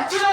안 찔러